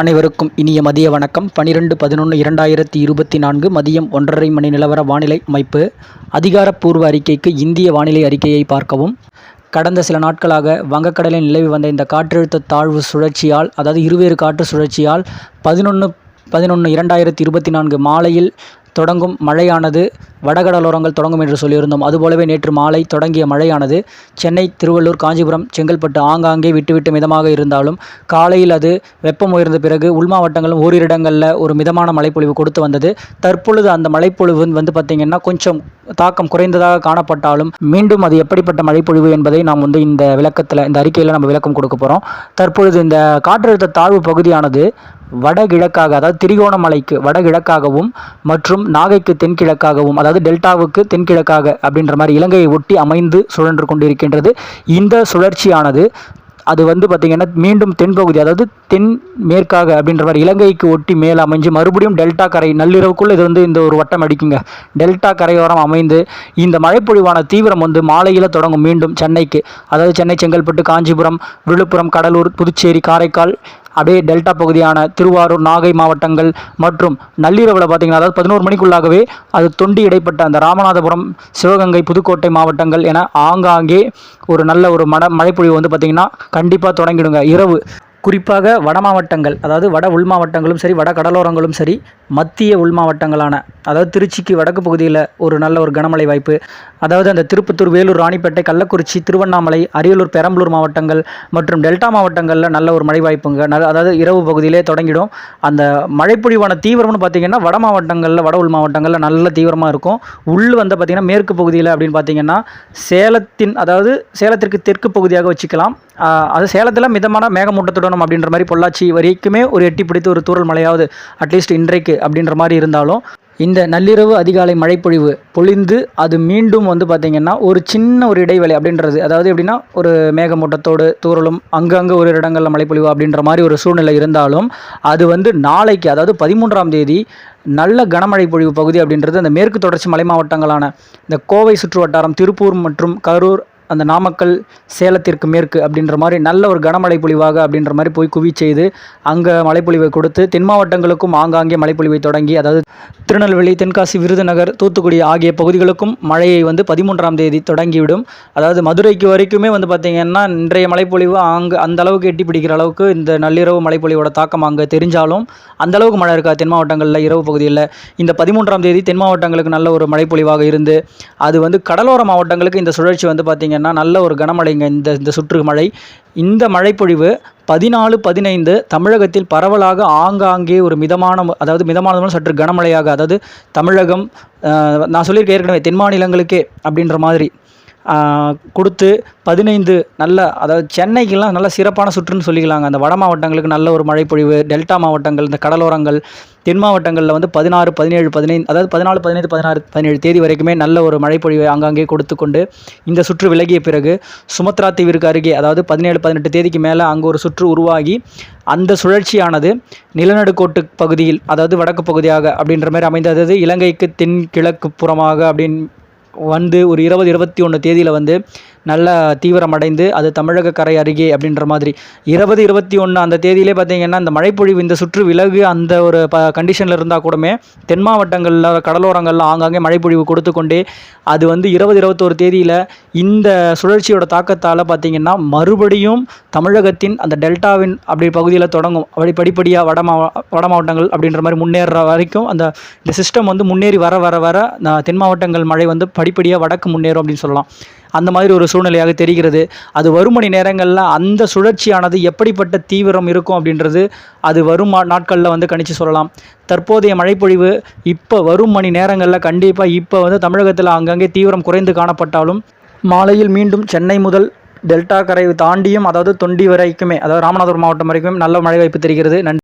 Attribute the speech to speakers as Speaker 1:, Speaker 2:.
Speaker 1: அனைவருக்கும் இனிய மதிய வணக்கம். பனிரெண்டு பதினொன்று இரண்டாயிரத்தி இருபத்தி நான்கு மதியம் ஒன்றரை மணி நிலவர வானிலை அமைப்பு. அதிகாரப்பூர்வ அறிக்கைக்கு இந்திய வானிலை அறிக்கையை பார்க்கவும். கடந்த சில நாட்களாக வங்கக்கடலில் நிலவி வந்த இந்த காற்றழுத்த தாழ்வு சுழற்சியால் அதாவது இருவேறு காற்று சுழற்சியால் பதினொன்று பதினொன்று இரண்டாயிரத்தி இருபத்தி நான்கு மாலையில் தொடங்கும் மழையானது வடகடலோரங்கள் தொடங்கும் என்று சொல்லியிருந்தோம். அதுபோலவே நேற்று மாலை தொடங்கிய மழையானது சென்னை திருவள்ளூர் காஞ்சிபுரம் செங்கல்பட்டு ஆங்காங்கே விட்டுவிட்டு மிதமாக இருந்தாலும் காலையில் அது வெப்பம் உயர்ந்த பிறகு உள் மாவட்டங்களும் ஓரிரு இடங்களில் ஒரு மிதமான மழைப்பொழிவு கொடுத்து வந்தது. தற்பொழுது அந்த மழைப்பொழிவு வந்து பார்த்திங்கன்னா கொஞ்சம் தாக்கம் குறைந்ததாக காணப்பட்டாலும் மீண்டும் அது எப்படிப்பட்ட மழைப்பொழிவு என்பதை நாம் வந்து இந்த விளக்கத்தில் இந்த அறிக்கையில் நம்ம விளக்கம் கொடுக்க போகிறோம் தற்பொழுது இந்த காற்றழுத்த தாழ்வு பகுதியானது வடகிழக்காக அதாவது திரிகோணமலைக்கு வடகிழக்காகவும் மற்றும் நாகைக்கு தென்கிழக்காகவும் அதாவது டெல்டாவுக்கு தென்கிழக்காக அப்படின்ற மாதிரி இலங்கையை ஒட்டி அமைந்து சுழன்று கொண்டிருக்கின்றது. இந்த சுழற்சியானது அது வந்து பார்த்திங்கன்னா மீண்டும் தென்பகுதி அதாவது தென் மேற்காக அப்படின்ற மாதிரி இலங்கைக்கு ஒட்டி மேலே அமைஞ்சு மறுபடியும் டெல்டா கரை நள்ளிரவுக்குள்ளே இது வந்து இந்த ஒரு வட்டம் அடிக்குங்க. டெல்டா கரையோரம் அமைந்து இந்த மழைப்பொழிவான தீவிரம் வந்து மாலையில் தொடங்கும் மீண்டும் சென்னைக்கு. அதாவது சென்னை செங்கல்பட்டு காஞ்சிபுரம் விழுப்புரம் கடலூர் புதுச்சேரி காரைக்கால் அப்படியே டெல்டா பகுதியான திருவாரூர் நாகை மாவட்டங்கள் மற்றும் நள்ளிரவில் பார்த்திங்கன்னா அதாவது பதினோரு மணிக்குள்ளாகவே அது தொண்டி இடைப்பட்ட அந்த ராமநாதபுரம் சிவகங்கை புதுக்கோட்டை மாவட்டங்கள் என ஆங்காங்கே ஒரு நல்ல ஒரு மட மழைப்பொழிவு வந்து பார்த்திங்கன்னா கண்டிப்பாக தொடங்கிடுங்க. இரவு. குறிப்பாக வட மாவட்டங்கள் அதாவது வட உள் மாவட்டங்களும் சரி வட கடலோரங்களும் சரி மத்திய உள் மாவட்டங்களான அதாவது திருச்சிக்கு வடக்கு பகுதியில் ஒரு நல்ல ஒரு கனமழை வாய்ப்பு அதாவது அந்த திருப்பத்தூர் வேலூர் ராணிப்பேட்டை கள்ளக்குறிச்சி திருவண்ணாமலை அரியலூர் பெரம்பலூர் மாவட்டங்கள் மற்றும் டெல்டா மாவட்டங்களில் நல்ல ஒரு மழை வாய்ப்புங்க. அதாவது இரவு பகுதியிலே தொடங்கிடும். அந்த மழைப்பொழிவான தீவிரம்னு பார்த்திங்கன்னா வட மாவட்டங்களில் வட உள் மாவட்டங்களில் நல்ல தீவிரமாக இருக்கும். உள் வந்து பார்த்திங்கன்னா மேற்கு பகுதியில் அப்படின்னு பார்த்தீங்கன்னா சேலத்தின் அதாவது சேலத்திற்கு தெற்கு பகுதியாக வச்சுக்கலாம். அது சேலத்தில் மிதமான மேகமூட்டத்துடனும் அப்படின்ற மாதிரி பொள்ளாச்சி வரைக்குமே ஒரு எட்டி பிடித்து ஒரு தூரல் மழையாவது அட்லீஸ்ட் இன்றைக்கு அப்படின்ற மாதிரி இருந்தாலும் இந்த நள்ளிரவு அதிகாலை மழைப்பொழிவு பொழிந்து அது மீண்டும் வந்து பார்த்திங்கன்னா ஒரு சின்ன ஒரு இடைவெளி அப்படின்றது. அதாவது எப்படின்னா ஒரு மேகமூட்டத்தோடு தூரலும் அங்கங்கே ஒரு இடங்களில் மழைப்பொழிவு அப்படின்ற மாதிரி ஒரு சூழ்நிலை இருந்தாலும் அது வந்து நாளைக்கு அதாவது பதிமூன்றாம் தேதி நல்ல கனமழை பொழிவு பகுதி அப்படின்றது அந்த மேற்கு தொடர்ச்சி மலை மாவட்டங்களான இந்த கோவை சுற்று வட்டாரம் திருப்பூர் மற்றும் கரூர் அந்த நாமக்கல் சேலத்திற்கு மேற்கு அப்படின்ற மாதிரி நல்ல ஒரு கனமழை பொழிவாக அப்படின்ற மாதிரி போய் குவி செய்து அங்கே மழைப்பொழிவை கொடுத்து தென் மாவட்டங்களுக்கும் ஆங்காங்கே மழைப்பொழிவை தொடங்கி அதாவது திருநெல்வேலி தென்காசி விருதுநகர் தூத்துக்குடி ஆகிய பகுதிகளுக்கும் மழையை வந்து பதிமூன்றாம் தேதி தொடங்கிவிடும். அதாவது மதுரைக்கு வரைக்குமே வந்து பார்த்திங்கன்னா இன்றைய மழைப்பொழிவு அங்கே அந்த அளவுக்கு எட்டி பிடிக்கிற அளவுக்கு இந்த நள்ளிரவு மழைப்பொழிவோட தாக்கம் அங்கே தெரிஞ்சாலும் அந்த அளவுக்கு மழை இருக்கா தென் மாவட்டங்களில் இரவு பகுதியில்? இந்த பதிமூன்றாம் தேதி தென் மாவட்டங்களுக்கு நல்ல ஒரு மழைப்பொழிவாக இருந்து அது வந்து கடலோர மாவட்டங்களுக்கு இந்த சுழற்சி வந்து பார்த்திங்கன்னா நல்ல ஒரு கனமழைங்க இந்த இந்த சுற்று மழை. இந்த மழைப்பொழிவு பதினாலு பதினைந்து தமிழகத்தில் பரவலாக ஆங்காங்கே ஒரு மிதமான அதாவது மிதமானதும் சற்று கனமழையாக அதாவது தமிழகம் ஆஹ், நான் சொல்லியிருக்கேன் ஏற்கனவே தென் மாநிலங்களுக்கே அப்படின்ற மாதிரி. கொடுத்து பதினைந்து நல்ல அதாவது சென்னைக்கெல்லாம் நல்ல சிறப்பான சுற்றுன்னு சொல்லிக்கலாங்க. அந்த வட மாவட்டங்களுக்கு நல்ல ஒரு மழைப்பொழிவு டெல்டா மாவட்டங்கள் இந்த கடலோரங்கள் தென் மாவட்டங்களில் வந்து பதினாறு பதினேழு பதினைந்து அதாவது பதினாலு பதினைந்து பதினாறு பதினேழு தேதி வரைக்குமே நல்ல ஒரு மழைப்பொழிவை ஆங்காங்கே கொடுத்து கொண்டு இந்த சுற்று விலகிய பிறகு சுமத்ரா தீவிற்கு அருகே அதாவது பதினேழு பதினெட்டு தேதிக்கு மேலே அங்கே ஒரு சுற்று உருவாகி அந்த சுழற்சியானது நிலநடுக்கோட்டு பகுதியில் அதாவது வடக்கு பகுதியாக அப்படின்ற மாதிரி அமைந்தது. இலங்கைக்கு தென்கிழக்கு புறமாக அப்படின்னு வந்து ஒரு இருபது இருபத்தி ஒன்று தேதியில் வந்து நல்ல தீவிரமடைந்து அது தமிழக கரை அருகே அப்படின்ற மாதிரி. இருபது இருபத்தி ஒன்று அந்த தேதியிலே பார்த்தீங்கன்னா அந்த மழைப்பொழிவு இந்த சுற்று விலகு அந்த ஒரு ப கண்டிஷனில் இருந்தால் கூடமே தென் மாவட்டங்களில் கடலோரங்களில் ஆங்காங்கே மழைப்பொழிவு கொடுத்து கொண்டே அது வந்து இருபது இருபத்தோரு தேதியில் இந்த சுழற்சியோட தாக்கத்தால் பார்த்தீங்கன்னா மறுபடியும் தமிழகத்தின் அந்த டெல்டாவின் அப்படி பகுதியில் தொடங்கும். அப்படி படிப்படியாக வட மாவ வட மாவட்டங்கள் அப்படின்ற மாதிரி முன்னேற வரைக்கும் அந்த இந்த சிஸ்டம் வந்து முன்னேறி வர வர வர தென் மாவட்டங்கள் மழை வந்து படிப்படியாக வடக்கு முன்னேறும் அப்படின்னு சொல்லலாம். அந்த மாதிரி ஒரு சூழ்நிலையாக தெரிகிறது. அது வரும் மணி நேரங்களில் அந்த சுழற்சியானது எப்படிப்பட்ட தீவிரம் இருக்கும் அப்படின்றது அது வரும் நாட்களில் வந்து கணிச்சு சொல்லலாம். தற்போதைய மழைப்பொழிவு இப்போ வரும் மணி நேரங்களில் கண்டிப்பாக இப்போ வந்து தமிழகத்தில் அங்கங்கே தீவிரம் குறைந்து காணப்பட்டாலும் மாலையில் மீண்டும் சென்னை முதல் டெல்டா கரை தாண்டியும் அதாவது தொண்டி வரைக்குமே அதாவது ராமநாதபுரம் மாவட்டம் வரைக்கும் நல்ல மழை வாய்ப்பு தெரிகிறது. நன்றி.